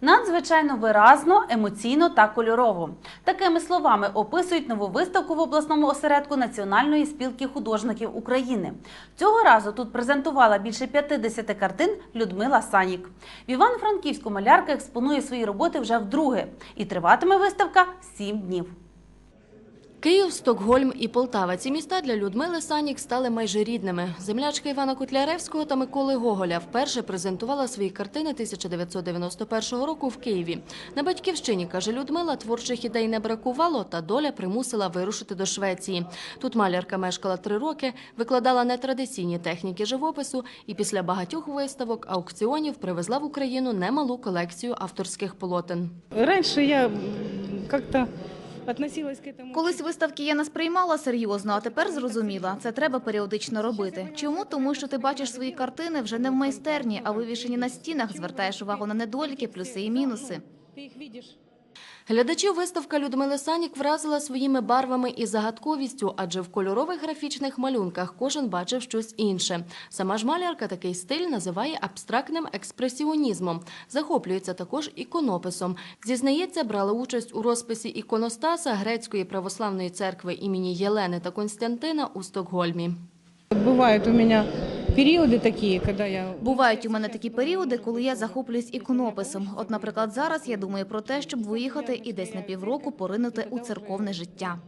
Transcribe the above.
Надзвичайно виразно, емоційно та кольорово. Такими словами описують нову виставку в обласному осередку Національної спілки художників України. Цього разу тут презентувала більше 50 картин Людмила Санік. В Івано-Франківську малярка експонує свої роботи вже вдруге, і триватиме виставка 7 днів. Київ, Стокгольм і Полтава. Ці міста для Людмили Санік стали майже рідними. Землячка Івана Котляревського та Миколи Гоголя вперше презентувала свої картини 1991 року в Києві. На батьківщині, каже Людмила, творчих ідей не бракувало, та доля примусила вирушити до Швеції. Тут малярка мешкала три роки, викладала нетрадиційні техніки живопису і після багатьох виставок, аукціонів привезла в Україну немалу колекцію авторських полотен. Раньше я м, Колись виставки я не сприймала серйозно, а тепер зрозуміла, це треба періодично робити. Чому? Тому що ти бачиш свої картини вже не в майстерні, а вивішені на стінах, звертаєш увагу на недоліки, плюси і мінуси. Ти їх видишь. Глядачів виставка Людмили Санік вразила своїми барвами і загадковістю, адже в кольорових графічних малюнках кожен бачив щось інше. Сама ж малярка такий стиль називає абстрактним експресіонізмом. Захоплюється також іконописом. Зізнається, брала участь у розписі іконостаса грецької православної церкви імені Єлени та Константина у Стокгольмі. Бывают у меня периоды такі, коли я... Бувають у мене такі періоди, коли я захоплююсь іконописом. От, наприклад, зараз я думаю про те, щоб виїхати і десь на півроку поринути у церковне життя.